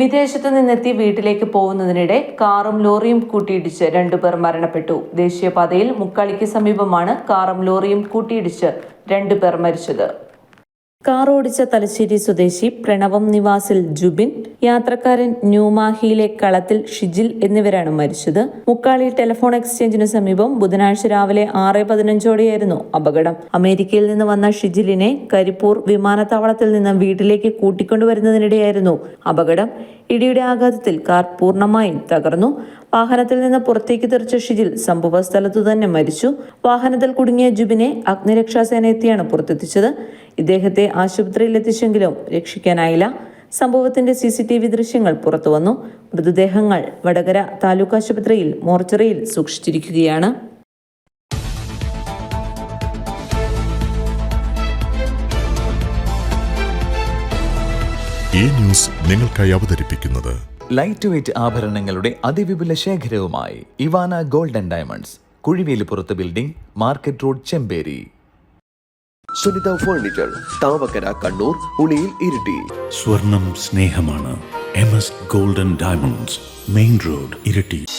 വിദേശത്തു നിന്നെത്തി വീട്ടിലേക്ക് പോകുന്നതിനിടെ കാറും ലോറിയും കൂട്ടിയിടിച്ച് രണ്ടുപേർ മരണപ്പെട്ടു. ദേശീയപാതയിൽ മുക്കാളിക്ക് സമീപമാണ് കാറും ലോറിയും കൂട്ടിയിടിച്ച് രണ്ടുപേർ മരിച്ചത്. കാർ ഓടിച്ച തലശ്ശേരി സ്വദേശി പ്രണവം നിവാസിൽ ജുബിൻ യാത്രക്കാരൻ ന്യൂമാഹിയിലെ കളത്തിൽ ഷിജിൽ എന്നിവരാണ് മരിച്ചത്. മുക്കാളി ടെലിഫോൺ എക്സ്ചേഞ്ചിന് സമീപം ബുധനാഴ്ച രാവിലെ ആറ് പതിനഞ്ചോടെയായിരുന്നു അപകടം. അമേരിക്കയിൽ നിന്ന് വന്ന ഷിജിലിനെ കരിപ്പൂർ വിമാനത്താവളത്തിൽ നിന്ന് വീട്ടിലേക്ക് കൂട്ടിക്കൊണ്ടുവരുന്നതിനിടെയായിരുന്നു അപകടം. ഇടിയുടെ ആഘാതത്തിൽ കാർ പൂർണമായും തകർന്നു. വാഹനത്തിൽ നിന്ന് പുറത്തേക്ക് തെറിച്ച ഷിജിൽ സംഭവ സ്ഥലത്തു തന്നെ മരിച്ചു. വാഹനത്തിൽ കുടുങ്ങിയ ജുബിനെ അഗ്നിരക്ഷാസേന എത്തിയാണ് പുറത്തെത്തിച്ചത്. ഇദ്ദേഹത്തെ ആശുപത്രിയിൽ എത്തിച്ചെങ്കിലും രക്ഷിക്കാനായില്ല. സംഭവത്തിന്റെ സി സി ടി വി ദൃശ്യങ്ങൾ പുറത്തുവന്നു. മൃതദേഹങ്ങൾ വടകര താലൂക്ക് ആശുപത്രിയിൽ മോർച്ചറിയിൽ സൂക്ഷിച്ചിരിക്കുകയാണ്. ഈ ന്യൂസ് നിങ്ങൾക്കായി അവതരിപ്പിക്കുന്നത് ലൈറ്റ് വെയ്റ്റ് ആഭരണങ്ങളുടെ അതിവിപുല ശേഖരവുമായി Ivana golden diamonds കുഴിവേലിപ്പുറത്ത് building market road Chemperi. Sunitha furniture Thavakkara Kannur Uliyil Iritty. സ്വർണം സ്നേഹമാണ് M S golden diamonds main road Iritty.